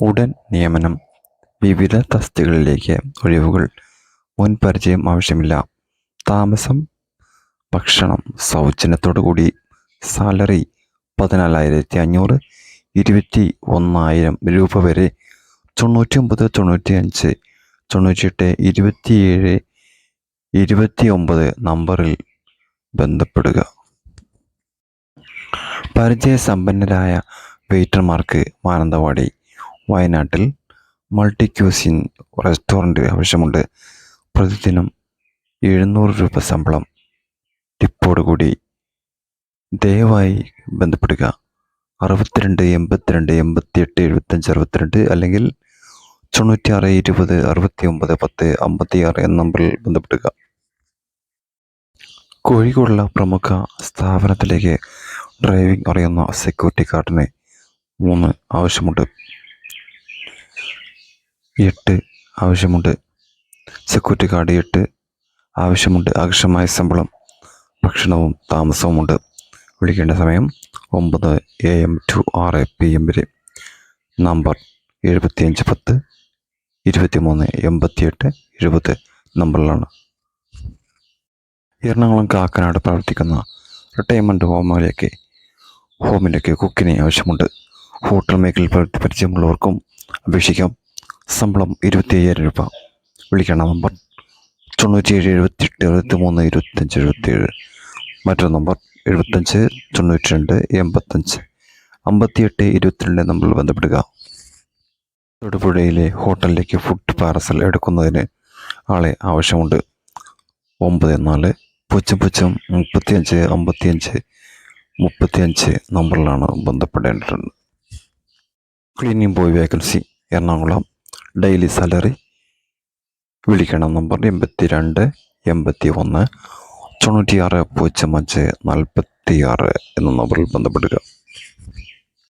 ഉടൻ നിയമനം. വിവിധ തസ്തികളിലേക്ക് ഒഴിവുകൾ. മുൻപരിചയം ആവശ്യമില്ല. താമസം ഭക്ഷണം സൗജന്യത്തോടു കൂടി സാലറി പതിനാലായിരത്തി അഞ്ഞൂറ് ഇരുപത്തി ഒന്നായിരം രൂപ വരെ. തൊണ്ണൂറ്റി ഒമ്പത് തൊണ്ണൂറ്റി അഞ്ച് തൊണ്ണൂറ്റിയെട്ട് ഇരുപത്തിയേഴ് ഇരുപത്തി ഒമ്പത് നമ്പറിൽ ബന്ധപ്പെടുക. പരിചയസമ്പന്നരായ വെയിറ്റർമാർക്ക് മാനന്തവാടി. വയനാട്ടിൽ മൾട്ടി ക്യൂസിൻ റെസ്റ്റോറന്റ് ആവശ്യമുണ്ട്. പ്രതിദിനം എഴുന്നൂറ് രൂപ ശമ്പളം. ടിപ്പോടുകൂടി ദയവായി ബന്ധപ്പെടുക. അറുപത്തിരണ്ട് എൺപത്തിരണ്ട് എൺപത്തിയെട്ട് എഴുപത്തഞ്ച് അറുപത്തിരണ്ട് അല്ലെങ്കിൽ തൊണ്ണൂറ്റിയാറ് ഇരുപത് അറുപത്തി ഒമ്പത് പത്ത് അമ്പത്തിയാറ് എന്ന നമ്പറിൽ ബന്ധപ്പെടുക. കോഴിക്കോടുള്ള പ്രമുഖ സ്ഥാപനത്തിലേക്ക് ഡ്രൈവിംഗ് അറിയുന്ന സെക്യൂരിറ്റി ഗാർഡിന് മൂന്ന് ആവശ്യമുണ്ട്. എട്ട് ആവശ്യമുണ്ട്. സെക്യൂരിറ്റി കാർഡ് എട്ട് ആവശ്യമുണ്ട്. ആകർഷമായ ശമ്പളം ഭക്ഷണവും താമസവുമുണ്ട്. വിളിക്കേണ്ട സമയം ഒമ്പത് എ എം ടു ആറ് പി എം വരെ. നമ്പർ എഴുപത്തിയഞ്ച് പത്ത് ഇരുപത്തി മൂന്ന് എൺപത്തിയെട്ട് എഴുപത് നമ്പറിലാണ്. എറണാകുളം കാക്കനാട് പ്രവർത്തിക്കുന്ന റിട്ടയർമെന്റ് ഹോമിലേക്ക് ഹോമിലേക്ക് കുക്കിനെ ആവശ്യമുണ്ട്. ഹോട്ടൽ മേഖലയിൽ പരിചയമുള്ളവർക്കും അപേക്ഷിക്കാം. ശമ്പളം ഇരുപത്തി അയ്യായിരം രൂപ. വിളിക്കണം നമ്പർ തൊണ്ണൂറ്റിയേഴ് എഴുപത്തിയെട്ട് എഴുപത്തി മൂന്ന് ഇരുപത്തഞ്ച് എഴുപത്തിയേഴ്. മറ്റൊരു നമ്പർ എഴുപത്തഞ്ച് തൊണ്ണൂറ്റി രണ്ട് എൺപത്തഞ്ച് അമ്പത്തിയെട്ട് ഇരുപത്തിരണ്ട് നമ്പറിൽ ബന്ധപ്പെടുക. തൊടുപുഴയിലെ ഹോട്ടലിലേക്ക് ഫുഡ് പാർസൽ എടുക്കുന്നതിന് ആളെ ആവശ്യമുണ്ട്. ഒമ്പത് നാല് പൂജ്യം പൂജ്യം മുപ്പത്തിയഞ്ച് അമ്പത്തിയഞ്ച് മുപ്പത്തിയഞ്ച് നമ്പറിലാണ് ബന്ധപ്പെടേണ്ടത്. Cleaning boy vacancy Ernakulam daily salary വിളിക്കണം നമ്പർ എൺപത്തി രണ്ട് എൺപത്തി ഒന്ന് തൊണ്ണൂറ്റിയാറ് പൂജ്യം അഞ്ച് നാൽപ്പത്തി ആറ് എന്ന നമ്പറിൽ ബന്ധപ്പെടുക.